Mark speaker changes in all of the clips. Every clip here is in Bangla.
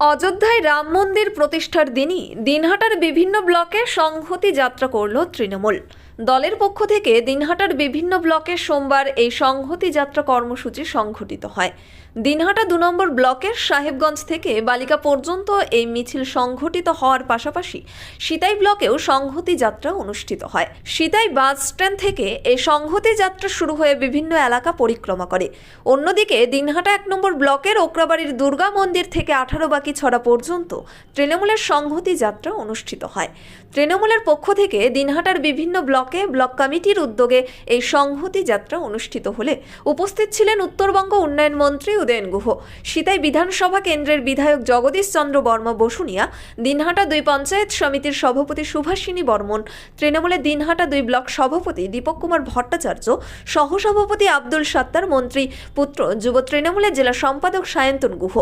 Speaker 1: অযোধ্যায় রাম মন্দির প্রতিষ্ঠার দিনই দিনহাটার বিভিন্ন ব্লকে সংহতি যাত্রা করল তৃণমূল। দলের পক্ষ থেকে দিনহাটার বিভিন্ন ব্লকে সোমবার এই সংহতি যাত্রা কর্মসূচি সংঘটিত হয়। দিনহাটা দু নম্বর ব্লকের সাহেবগঞ্জ থেকে বালিকা পর্যন্ত এই মিছিল সংঘটিত হওয়ার পাশাপাশি সিতাই ব্লকেও সংহতি যাত্রা অনুষ্ঠিত হয়। সিতাই বাস স্ট্যান্ড থেকে এই সংহতি যাত্রা শুরু হয়ে বিভিন্ন এলাকা পরিক্রমা করে। অন্যদিকে দিনহাটা এক নম্বর ব্লকের ওকরাবাড়ির দুর্গা মন্দির থেকে আঠারো বাকি ছড়া পর্যন্ত তৃণমূলের সংহতি যাত্রা অনুষ্ঠিত হয়। তৃণমূলের পক্ষ থেকে দিনহাটার বিভিন্ন ব্লকে ব্লক কমিটির উদ্যোগে এই সংহতি যাত্রা অনুষ্ঠিত হলে উপস্থিত ছিলেন উত্তরবঙ্গ উন্নয়ন মন্ত্রী উদয়ন গুহ। সিতাই বিধানসভা কেন্দ্রের বিধায়ক জগদীশ চন্দ্র বর্মা বসুনিয়া, দিনহাটা দুই পঞ্চায়েত সমিতির সভাপতি সুভাষিনী বর্মন তৃণমূলের দিনহাটা দুই ব্লক সভাপতি দীপক কুমার ভট্টাচার্য, সহসভাপতি আব্দুল সাত্তার মন্ত্রী পুত্র যুব তৃণমূলের জেলা সম্পাদক সায়ন্তন গুহ।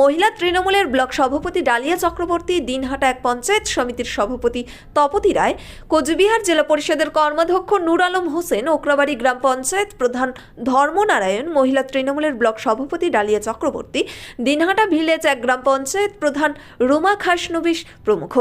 Speaker 1: মহিলা তৃণমূলের ব্লক সভাপতি ডালিয়া চক্রবর্তী, দিনহাটা এক পঞ্চায়েত সমিতির সভাপতি তপতি রায়, কোচবিহার জেলা পরিষদের কর্মাধ্যক্ষ নূর আলম হোসেন ওকরাবাড়ি গ্রাম পঞ্চায়েত প্রধান ধর্মনারায়ণ, মহিলা তৃণমূলের ব্লক সভাপতি ডালিয়া চক্রবর্তী, দিনহাটা ভিলেজ এক গ্রাম পঞ্চায়েত প্রধান রুমা খাসনবিশ প্রমুখ।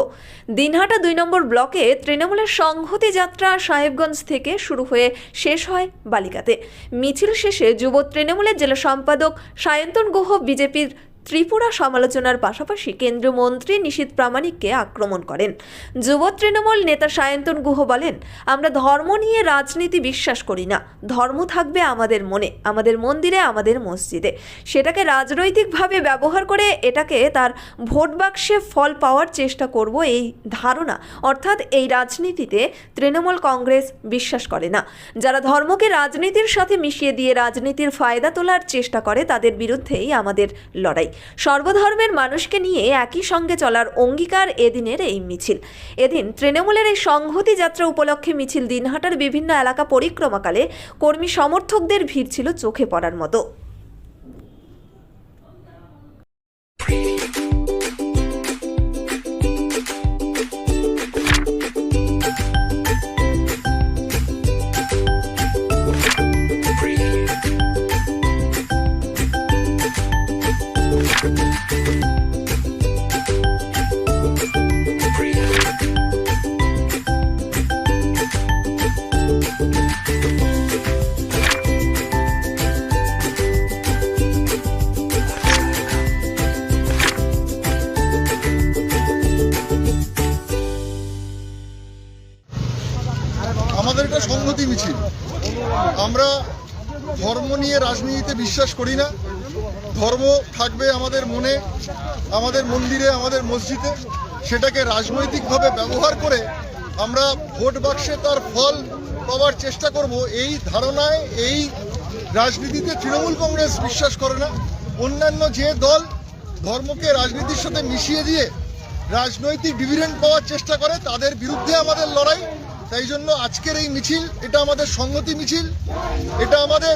Speaker 1: দিনহাটা দুই নম্বর ব্লকে তৃণমূলের সংহতি যাত্রা সাহেবগঞ্জ থেকে শুরু হয়ে শেষ হয় বালিকাতে। মিছিল শেষে যুব তৃণমূলের জেলা সম্পাদক সায়ন্তন গুহ, বিজেপির ত্রিপুরা সমালোচনার পাশাপাশি কেন্দ্রীয় মন্ত্রী নিশীত প্রামাণিককে আক্রমণ করেন। যুব তৃণমূল নেতা সায়ন্তন গুহ বলেন, আমরা ধর্ম নিয়ে রাজনীতি বিশ্বাস করি না। ধর্ম থাকবে আমাদের মনে, আমাদের মন্দিরে, আমাদের মসজিদে। সেটাকে রাজনৈতিকভাবে ব্যবহার করে এটাকে তার ভোট বাক্সে ফল পাওয়ার চেষ্টা করব এই ধারণা। অর্থাৎ এই রাজনীতিতে তৃণমূল কংগ্রেস বিশ্বাস করে না। যারা ধর্মকে রাজনীতির সাথে মিশিয়ে দিয়ে রাজনীতির ফায়দা তোলার চেষ্টা করে, তাদের বিরুদ্ধেই আমাদের লড়াই। সর্বধর্মের মানুষকে নিয়ে একই সঙ্গে চলার অঙ্গীকার এদিনের এই মিছিল। এদিন তৃণমূলের এই সংহতি যাত্রা উপলক্ষে মিছিল দিনহাটার বিভিন্ন এলাকা পরিক্রমাকালে কর্মী সমর্থকদের ভিড় ছিল চোখে পড়ার মতো।
Speaker 2: এটা মিছিল। আমরা ধর্ম নিয়ে রাজনীতিতে বিশ্বাস করি না। ধর্ম থাকবে আমাদের মনে, আমাদের মন্দিরে, আমাদের মসজিদে। সেটাকে রাজনৈতিকভাবে ব্যবহার করে আমরা ভোট বাক্সে তার ফল পাওয়ার চেষ্টা করব, এই ধারণায়, এই রাজনীতিতে তৃণমূল কংগ্রেস বিশ্বাস করে না। অন্যান্য যে দল ধর্মকে রাজনীতির সাথে মিশিয়ে দিয়ে রাজনৈতিক ডিভিডেন্ড পাওয়ার চেষ্টা করে, তাদের বিরুদ্ধে আমাদের লড়াই। তাই জন্য আজকের এই মিছিল, এটা আমাদের সংহতি মিছিল, এটা আমাদের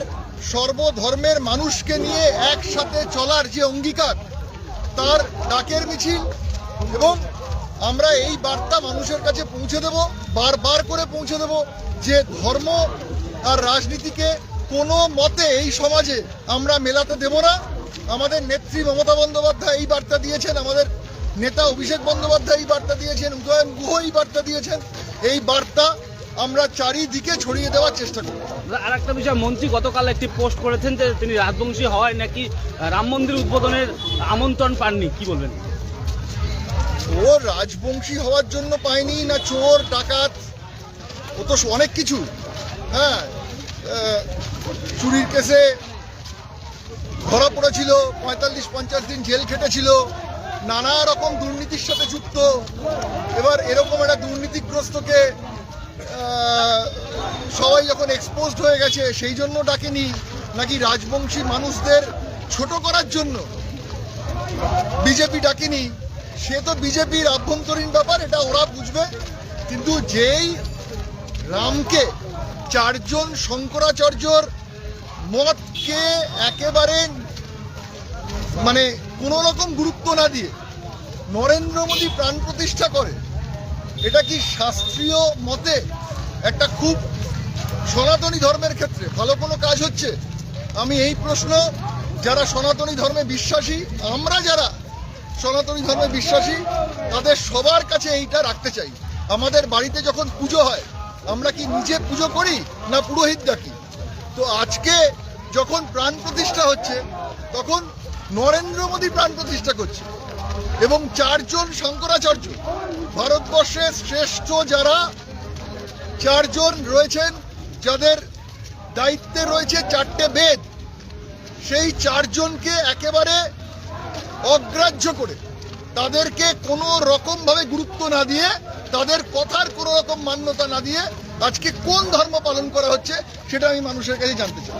Speaker 2: সর্বধর্মের মানুষকে নিয়ে একসাথে চলার যে অঙ্গীকার, তার ডাকের মিছিল এবং আমরা এই বার্তা মানুষের কাছে পৌঁছে দেব, বারবার করে পৌঁছে দেব যে ধর্ম আর রাজনীতিকে কোনো মতে এই সমাজে আমরা মেলাতে দেব না। আমাদের নেত্রী মমতা বন্দ্যোপাধ্যায় এই বার্তা দিয়েছেন, আমাদের নেতা অভিষেক বন্দ্যোপাধ্যায় এই বার্তা দিয়েছেন উদয়ন গুহ এই বার্তা দিয়েছেন। এই বার্তা আমরা চারিদিকে ছড়িয়ে দেওয়ার চেষ্টা করব।
Speaker 3: আর একটা বিষয় মন্ত্রী গতকাল একটি পোস্ট করেছেন যে তিনি রাজবংশী হওয়ায় নাকি রাম মন্দির উদ্বোধনের আমন্ত্রণ পাননি। কি বলবেন?
Speaker 2: ও রাজবংশী হওয়ার জন্য পায়নি না চোর ডাকাত? ও তো অনেক কিছু। হ্যাঁ চুরির কেসে ধরা পড়েছিল পঁয়তাল্লিশ পঞ্চাশ দিন জেল খেটেছিল। নানা রকম দুর্নীতির সাথে যুক্ত। এবার এরকম একটা দুর্নীতিগ্রস্তকে সবাই যখন এক্সপোজড হয়ে গেছে, সেই জন্য ডাকেনি, নাকি রাজবংশী মানুষদের ছোট করার জন্য বিজেপি ডাকেনি। সে তো বিজেপির আভ্যন্তরীণ ব্যাপার, এটা ওরা বুঝবে। কিন্তু যেই রামকে চারজন শঙ্করাচার্যর মতকে একেবারে মানে কোনো রকম গুরুত্ব না দিয়ে নরেন্দ্র মোদী প্রাণ প্রতিষ্ঠা করে, এটা কি শাস্ত্রীয় মতে একটা খুব সনাতনী ধর্মের ক্ষেত্রে ভালো কোনো কাজ হচ্ছে? আমি এই প্রশ্ন, যারা সনাতনী ধর্মে বিশ্বাসী, আমরা যারা সনাতনী ধর্মে বিশ্বাসী, তাদের সবার কাছে এইটা রাখতে চাই। আমাদের বাড়িতে যখন পুজো হয়, আমরা কি নিজে পুজো করি না পুরোহিত ডাকি তো আজকে যখন প্রাণ প্রতিষ্ঠা হচ্ছে, তখন নরেন্দ্র মোদী প্রাণ প্রতিষ্ঠা করছে। এবং চারজন শঙ্করাচার্য, ভারতবর্ষের শ্রেষ্ঠ যারা, চারজন রয়েছেন যাদের দায়িত্বে রয়েছে চারটে বেদ। সেই চারজনকে একেবারে অগ্রাহ্য করে তাদেরকে কোনো রকমভাবে গুরুত্ব না দিয়ে, তাদের কথার কোনো রকম মান্যতা না দিয়ে আজকে কোন ধর্ম পালন করা হচ্ছে সেটা আমি মানুষের কাছে জানতে চাই।